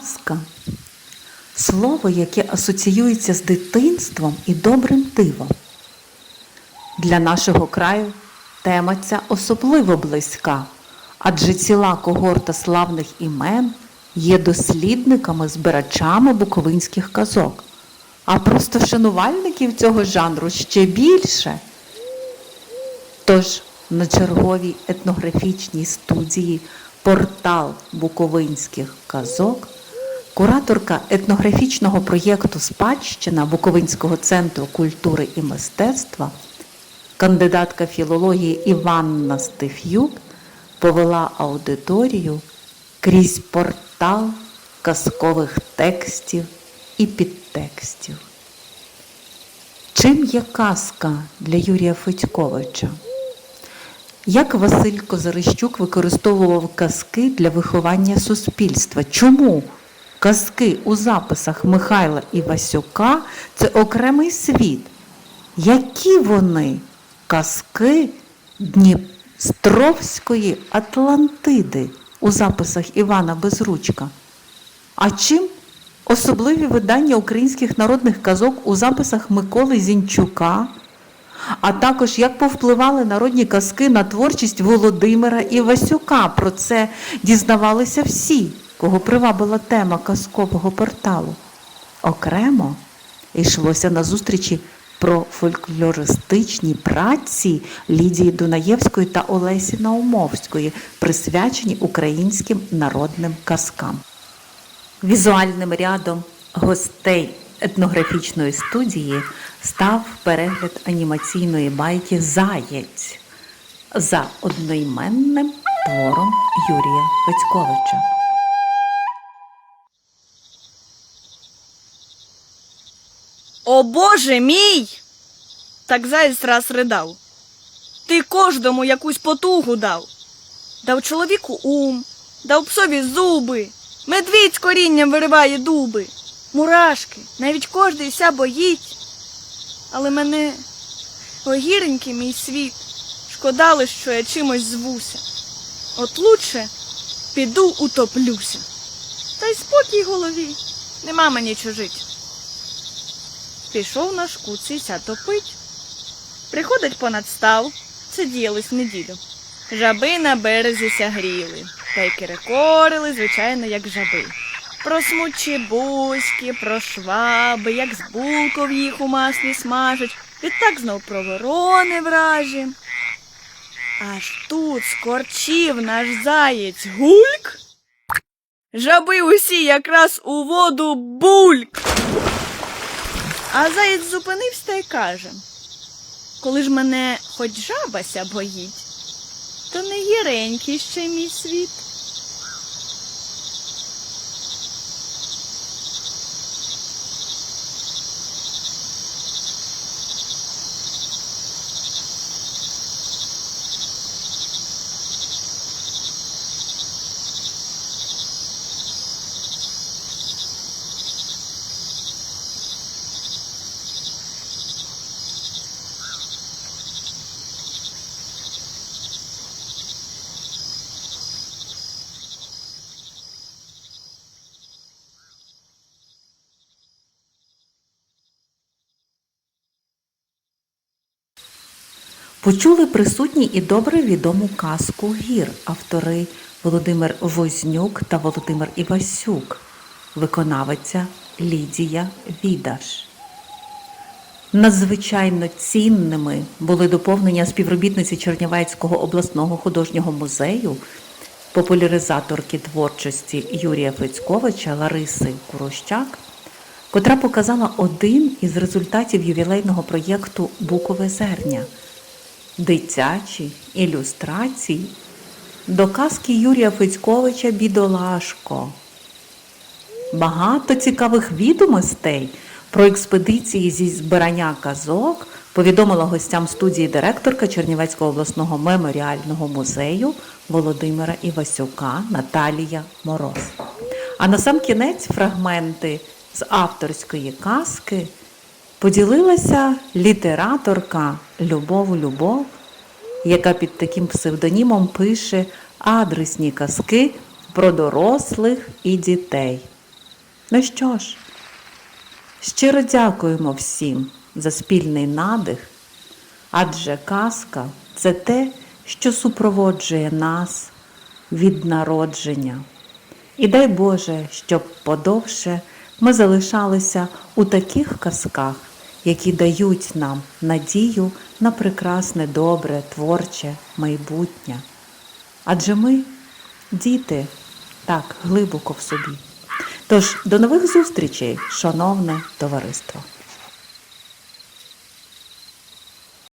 Казка слово, яке асоціюється з дитинством і добрим дивом. Для нашого краю тема ця особливо близька, адже ціла когорта славних імен є дослідниками, збирачами буковинських казок. А просто шанувальників цього жанру ще більше. Тож на черговій етнографічній студії Портал Буковинських казок кураторка етнографічного проєкту Спадщина Буковинського центру культури і мистецтва, кандидатка філології Іванна Стеф'юк повела аудиторію крізь портал казкових текстів і підтекстів. Чим є казка для Юрія Федьковича? Як Василь Козарищук використовував казки для виховання суспільства? Чому казки у записах Михайла Івасюка це окремий світ? Які вони казки Дністровської Атлантиди у записах Івана Безручка? А чим особливі видання українських народних казок у записах Миколи Зінчука? а також як повпливали народні казки на творчість Володимира Івасюка. Про це дізнавалися всі, кого привабила тема казкового порталу. Окремо йшлося на зустрічі про фольклористичні праці Лідії Дунаєвської та Олесі Наумовської, присвячені українським народним казкам. Візуальним рядом гостей етнографічної студії став перегляд анімаційної байки Заєць за одноіменним твором Юрія Федьковича. О Боже мій! Так заєць раз ридав. Ти кожному якусь потугу дав. Дав чоловіку ум, дав псові зуби, медвідь з корінням вириває дуби, мурашки, навіть кожний ся боїть. Але мене, огіренький мій світ, шкода лиш, що я чимось звуся. От лучше піду утоплюся. Та й спокій голові, нема мені чужить. Пішов наш куций топить. Приходить понад став, це діялось неділю. Жаби на березі сягріли, та й кирикорили, звичайно, як жаби. Про смучі бузьки, про шваби, як з булков їх у маслі смажать, відтак знов про ворони вражі. Аж тут скорчив наш заєць гульк. Жаби усі якраз у воду бульк. А заєць зупинився та й каже, коли ж мене хоч жабася боїть, то не гіренький ще мій світ. Почули присутні і добре відому казку гір, автори Володимир Вознюк та Володимир Івасюк, виконавиця Лідія Відаш. Надзвичайно цінними були доповнення співробітниці Чернівецького обласного художнього музею, популяризаторки творчості Юрія Фецьковича Лариси Курощак, котра показала один із результатів ювілейного проєкту Букове зерня дитячі ілюстрації до казки Юрія Федьковича Бідолашко. Багато цікавих відомостей про експедиції зі збирання казок повідомила гостям студії директорка Чернівецького обласного меморіального музею Володимира Івасюка Наталія Мороз. А на сам кінець фрагменти з авторської казки поділилася літераторка Любов Любов, яка під таким псевдонімом пише адресні казки про дорослих і дітей. Ну що ж, щиро дякуємо всім за спільний надих, адже казка це те, що супроводжує нас від народження. І дай Боже, щоб подовше ми залишалися у таких казках, які дають нам надію на прекрасне, добре, творче майбутнє. Адже ми діти так глибоко в собі. Тож до нових зустрічей, шановне товариство!